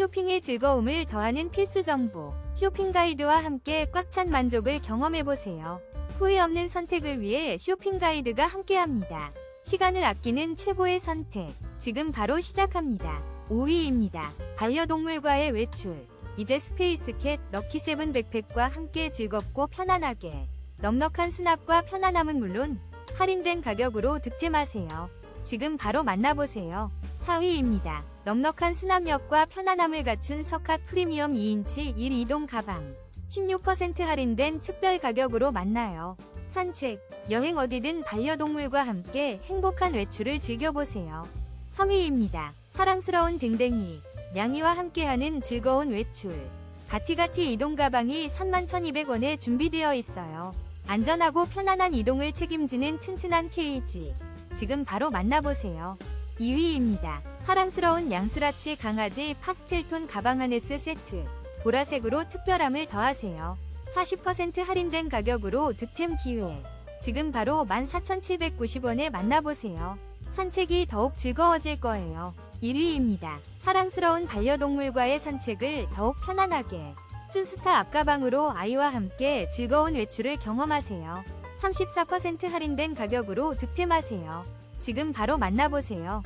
쇼핑의 즐거움을 더하는 필수 정보. 쇼핑 가이드와 함께 꽉 찬 만족을 경험해보세요. 후회 없는 선택을 위해 쇼핑 가이드가 함께합니다. 시간을 아끼는 최고의 선택. 지금 바로 시작합니다. 5위입니다. 반려동물과의 외출. 이제 스페이스캣 럭키세븐 백팩과 함께 즐겁고 편안하게. 넉넉한 수납과 편안함은 물론 할인된 가격으로 득템하세요. 지금 바로 만나보세요. 4위입니다. 넉넉한 수납력과 편안함을 갖춘 서캇 프리미엄 2인치 1 이동 가방. 16% 할인된 특별 가격으로 만나요. 산책, 여행 어디든 반려동물과 함께 행복한 외출을 즐겨보세요. 3위입니다. 사랑스러운 댕댕이, 냥이와 함께하는 즐거운 외출. 가티가티 이동 가방이 31,200원에 준비되어 있어요. 안전하고 편안한 이동을 책임지는 튼튼한 케이지. 지금 바로 만나보세요. 2위입니다. 사랑스러운 양수라치 강아지 파스텔톤 가방 하네스 세트. 보라색으로 특별함을 더하세요. 40% 할인된 가격으로 득템 기회. 지금 바로 14,790원에 만나보세요. 산책이 더욱 즐거워질 거예요. 1위입니다. 사랑스러운 반려동물과의 산책을 더욱 편안하게. 쭌스타 앞가방으로 아이와 함께 즐거운 외출을 경험하세요. 34% 할인된 가격으로 득템하세요. 지금 바로 만나보세요.